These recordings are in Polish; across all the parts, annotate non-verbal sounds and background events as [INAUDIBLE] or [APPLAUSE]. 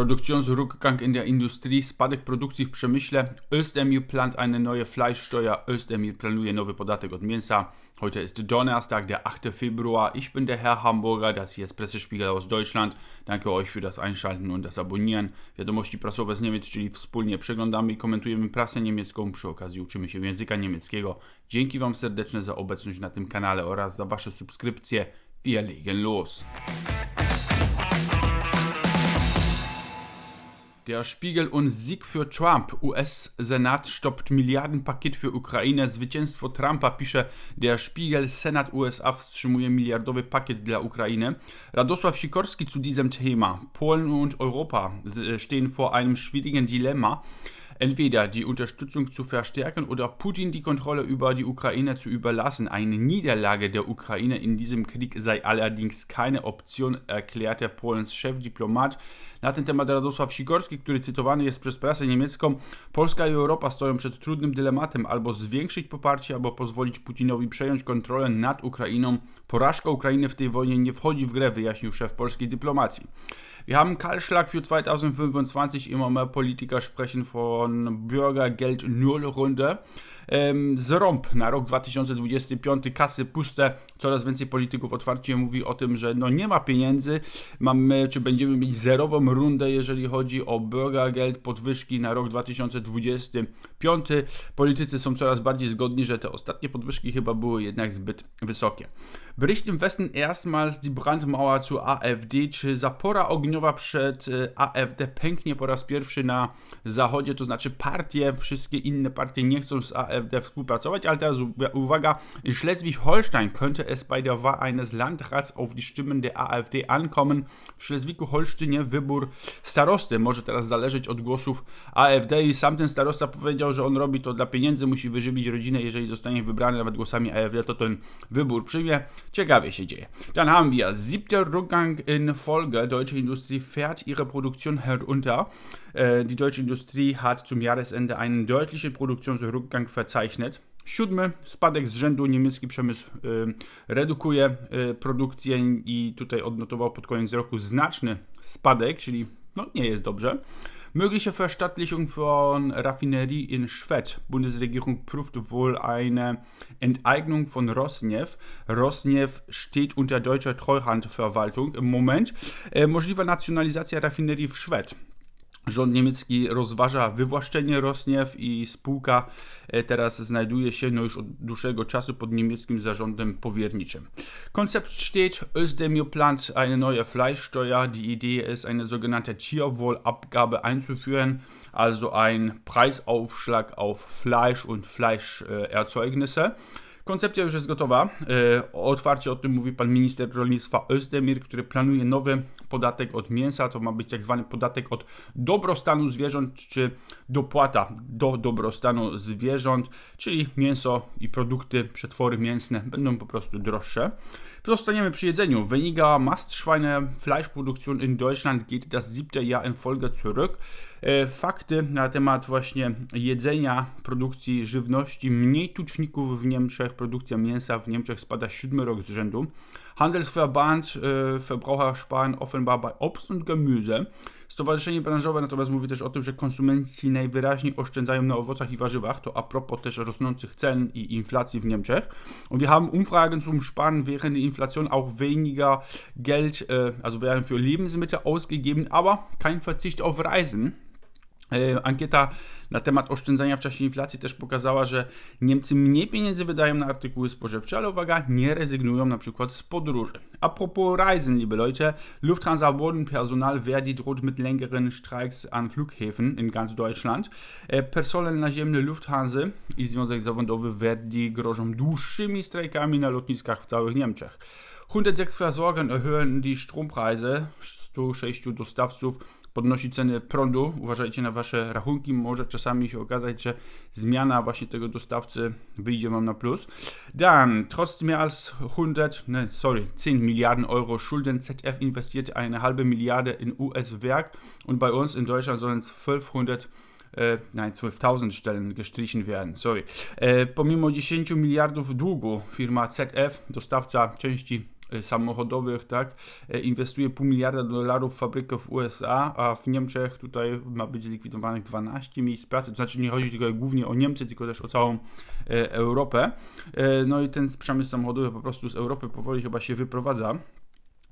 Produktionsrückgang in der Industrie, spadek produkcji w przemyśle. Özdemir plant eine neue Fleischsteuer. Özdemir planuje nowy podatek od mięsa. Heute ist Donnerstag, der 8. Februar. Ich bin der Herr Hamburger, das hier ist Pressespiegel aus Deutschland. Danke euch für das Einschalten und das Abonnieren. Wiadomości prasowe z Niemiec, czyli wspólnie przeglądamy i komentujemy prasę niemiecką. Przy okazji uczymy się języka niemieckiego. Dzięki Wam serdeczne za obecność na tym kanale oraz za Wasze subskrypcje. Wir legen los. Der Spiegel und Sieg für Trump. US-Senat stoppt Milliardenpaket für Ukraine. Zwycięstwo Trumpa, pisze Der Spiegel. Senat USA wstrzymuje miliardowy pakiet dla Ukrainy. Radosław Sikorski zu diesem Thema. Polen und Europa stehen vor einem schwierigen Dilemma entweder die Unterstützung zu verstärken oder Putin die Kontrolle über die Ukraine zu überlassen. Eine Niederlage der Ukraine in diesem Krieg sei allerdings keine Option, erklärte Polens Chefdiplomat. Na ten temat Radosław Sikorski, który cytowany jest przez prasę niemiecką, Polska i Europa stoją przed trudnym dylematem albo zwiększyć poparcie, albo pozwolić Putinowi przejąć kontrolę nad Ukrainą. Porażka Ukrainy w tej wojnie nie wchodzi w grę, wyjaśnił szef polskiej dyplomacji. Wir haben Kahlschlag für 2025. Immer mehr Politiker sprechen von Bürgergeld Nullrunde. Ähm, zrąb na rok 2025, kasy puste. Coraz więcej polityków otwarcie mówi o tym, że no nie ma pieniędzy. Mamy, czy będziemy mieć zerową rundę, jeżeli chodzi o Bürgergeld, podwyżki na rok 2025. Politycy są coraz bardziej zgodni, że te ostatnie podwyżki chyba były jednak zbyt wysokie. Bericht im Westen erstmals die Brandmauer zu AfD. Czy zapora ogniowa przed e, AfD pęknie po raz pierwszy na zachodzie? To znaczy partie, wszystkie inne partie nie chcą z AfD współpracować, ale teraz uwaga, in Schleswig-Holstein könnte es bei der Wahl eines Landrats auf die Stimmen der AfD ankommen. W Schleswigu-Holsztynie wybór starosty może teraz zależeć od głosów AfD i sam ten starosta powiedział, że on robi to dla pieniędzy, musi wyżywić rodzinę, jeżeli zostanie wybrany nawet głosami AfD, to ten wybór przyjmie. Ciekawie się dzieje. Dann haben wir siebter Rückgang in Folge. Deutsche Industrie fährt ihre Produktion herunter. Äh, die deutsche Industrie hat zum Jahresende einen deutlichen Produktionsrückgang verzeichnet. Siódmy spadek z rzędu niemiecki przemysł y, redukuje y, produkcję i tutaj odnotował pod koniec roku znaczny spadek, czyli no, nie jest dobrze. Mögliche Verstaatlichung von Raffinerie in Schwedt. Bundesregierung prüft wohl eine Enteignung von Rosneft. Rosneft steht unter deutscher Treuhandverwaltung im Moment. E, możliwa nacjonalizacja rafinerii w Szwed. Rząd niemiecki rozważa wywłaszczenie Rosniew i spółka e, teraz znajduje się no już od dłuższego czasu pod niemieckim zarządem powierniczym. Konzept steht, Özdemir plant eine neue Fleischsteuer. Die Idee ist, eine sogenannte Tierwohlabgabe einzuführen, also ein Preisaufschlag auf Fleisch und Fleischerzeugnisse. Äh, Koncepcja już jest gotowa. E, otwarcie o tym mówi pan minister rolnictwa Özdemir, który planuje nowy podatek od mięsa. To ma być tak zwany podatek od dobrostanu zwierząt, czy dopłata do dobrostanu zwierząt, czyli mięso i produkty, przetwory mięsne będą po prostu droższe. Pozostaniemy przy jedzeniu. Weniger Mastschweine Fleischproduktion in Deutschland geht das siebte Jahr in Folge zurück. E, fakty na temat właśnie jedzenia, produkcji żywności, mniej tuczników w Niemczech, produkcja mięsa w Niemczech spada siódmy rok z rzędu. Handelsverband e, Verbraucher sparen offenbar bei Obst und Gemüse. Stowarzyszenie branżowe natomiast mówi też o tym, że konsumenci najwyraźniej oszczędzają na owocach i warzywach. To a propos też rosnących cen i inflacji w Niemczech. Und wir haben Umfragen zum Sparen während der Inflation auch weniger Geld, äh, also werden für Lebensmittel ausgegeben, aber kein Verzicht auf Reisen. E, ankieta na temat oszczędzania w czasie inflacji też pokazała, że Niemcy mniej pieniędzy wydają na artykuły spożywcze, ale uwaga, nie rezygnują na przykład z podróży. Apropos Reisen, liebe Leute, Lufthansa Bodenpersonal Verdi droht mit längeren Streiks an Flughäfen in ganz Deutschland. E, personel naziemny Lufthansa i Związek Zawodowy Verdi grożą dłuższymi strajkami na lotniskach w całych Niemczech. 106 Versorger erhöhen die Strompreise 106 dostawców podnosi ceny prądu. Uważajcie na wasze rachunki. Może czasami się okazać, że zmiana właśnie tego dostawcy wyjdzie wam na plus. Dann, trotz mehr als 100, ne, sorry, 10 Milliarden Euro Schulden, ZF investiert eine halbe Milliarde in US-Werk und bei uns in Deutschland sollen es 1200 e, nein, 12.000 Stellen gestrichen werden, sorry. E, pomimo 10 miliardów długu firma ZF, dostawca części samochodowych, tak, e, inwestuje pół miliarda dolarów w fabrykę w USA, a w Niemczech tutaj ma być zlikwidowanych 12 miejsc pracy. To znaczy nie chodzi tylko głównie o Niemcy, tylko też o całą Europę. No i ten przemysł samochodowy po prostu z Europy powoli chyba się wyprowadza.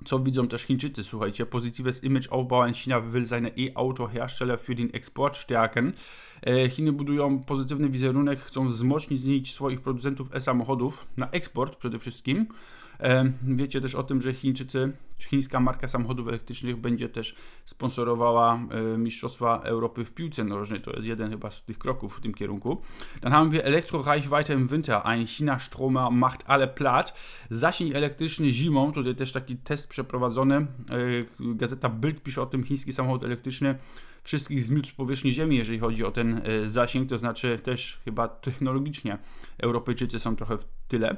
Co widzą też Chińczycy, słuchajcie, positives Image aufbauen. China will seine E-Auto-Hersteller für den Export stärken. E, Chiny budują pozytywny wizerunek, chcą wzmocnić swoich producentów e-samochodów na eksport przede wszystkim. E, wiecie też o tym, że Chińczycy, chińska marka samochodów elektrycznych będzie też sponsorowała e, Mistrzostwa Europy w piłce nożnej. To jest jeden chyba z tych kroków w tym kierunku. Dann haben wir Elektroreichweite im Winter. Ein China-Stromer macht alle platt. Zasięg elektryczny zimą. Tutaj też taki test przeprowadzony. Gazeta Bild pisze o tym, chiński samochód elektryczny wszystkich zmiótł z powierzchni Ziemi, jeżeli chodzi o ten e, zasięg, to znaczy też chyba technologicznie Europejczycy są trochę w tyle.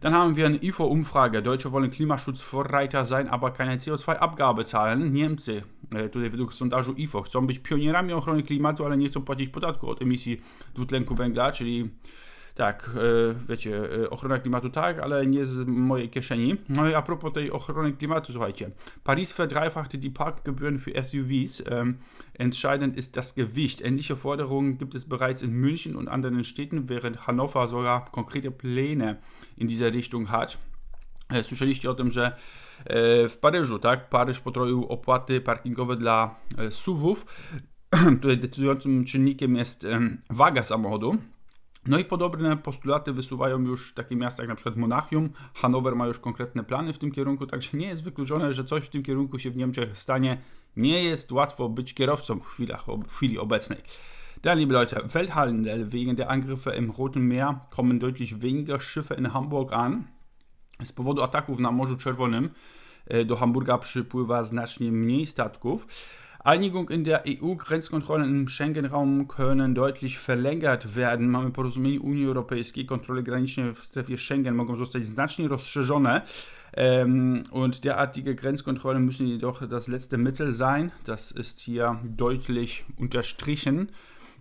Dann haben wir eine IFO-Umfrage. Deutsche wollen Klimaschutzvorreiter sein, aber keine CO2-Abgabe zahlen. Niemcy, e, tutaj według sondażu IFO, chcą być pionierami ochrony klimatu, ale nie chcą płacić podatku od emisji dwutlenku węgla, czyli tak, e, wiecie, e, ochrona klimatu tak, ale nie z mojej kieszeni. No i a propos tej ochrony klimatu, słuchajcie. Paris verdreifachte die Parkgebühren für SUVs. Ähm, entscheidend ist das Gewicht. Ähnliche Forderungen gibt es bereits in München und anderen Städten, während Hannover sogar konkrete Pläne in dieser Richtung hat. E, słyszeliście o tym, że w Paryżu, tak? Paryż potroił opłaty parkingowe dla SUVów. [CLEARS THROAT] Tutaj decydującym czynnikiem jest waga samochodu. No i podobne postulaty wysuwają już takie miasta jak na przykład Monachium. Hanower ma już konkretne plany w tym kierunku, także nie jest wykluczone, że coś w tym kierunku się w Niemczech stanie. Nie jest łatwo być kierowcą w, chwilach, w chwili obecnej. Dann, liebe Leute, Welthandel. Wegen der Angriffe im Roten Meer kommen deutlich weniger Schiffe in Hamburg an. Z powodu ataków na Morzu Czerwonym e, do Hamburga przypływa znacznie mniej statków. Einigung in der EU, Grenzkontrollen im Schengen-Raum können deutlich verlängert werden. Mamy porozumienie Unii Europejskiej, kontrole graniczne w strefie Schengen mogą zostać znacznie rozszerzone. Und derartige Grenzkontrollen müssen jedoch das letzte Mittel sein. Das ist hier deutlich unterstrichen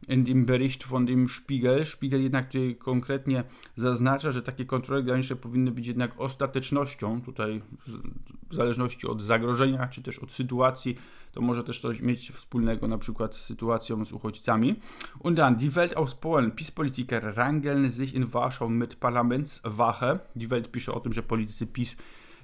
in tym bericht von dem Spiegel. Spiegel jednak tutaj konkretnie zaznacza, że takie kontrole graniczne powinny być jednak ostatecznością, tutaj w zależności od zagrożenia, czy też od sytuacji, to może też coś mieć wspólnego na przykład z sytuacją z uchodźcami. Und dann, die Welt aus Polen. PiS-Politiker rangeln sich in Warschau mit Parlamentswache. Die Welt pisze o tym, że politycy PiS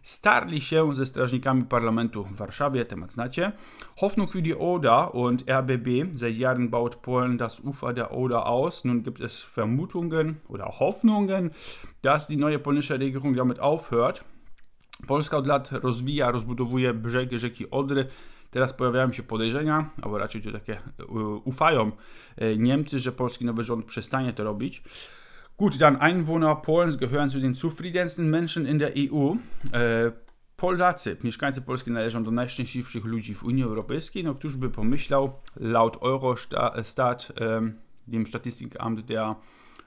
starli się ze strażnikami parlamentu w Warszawie, temat znacie. Hoffnung für die Oder und RBB. Seit Jahren baut Polen das Ufer der Oder aus. Nun gibt es Vermutungen oder Hoffnungen, dass die neue polnische Regierung damit aufhört. Polska od lat rozwija, rozbudowuje brzegi rzeki Odry. Teraz pojawiają się podejrzenia, albo raczej to takie ufają e, Niemcy, że polski nowy rząd przestanie to robić. Gut, dann Einwohner Polens gehören zu den zufriedensten Menschen in der EU. E, Polacy, mieszkańcy Polski należą do najszczęśliwszych ludzi w Unii Europejskiej. No któż by pomyślał, laut Eurostat, dem Statistikamt der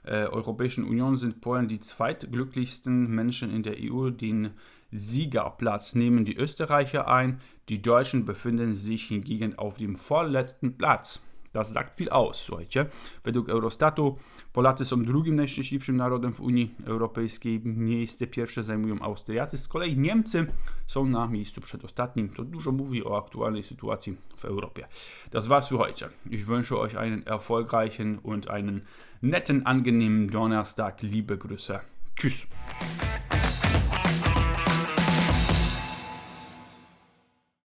äh, Europäischen Union sind Polen die zweitglücklichsten Menschen in der EU. Den Siegerplatz nehmen die Österreicher ein. Die Deutschen befinden sich hingegen auf dem vorletzten Platz. Das sagt viel aus, słuchajcie. Według Eurostatu Polacy są drugim najszczęśliwszym narodem w Unii Europejskiej. Miejsce pierwsze zajmują Austriacy. Z kolei Niemcy są na miejscu przedostatnim. To dużo mówi o aktualnej sytuacji w Europie. Das war's für heute. Ich wünsche euch einen erfolgreichen und einen netten, angenehmen Donnerstag. Liebe Grüße. Tschüss.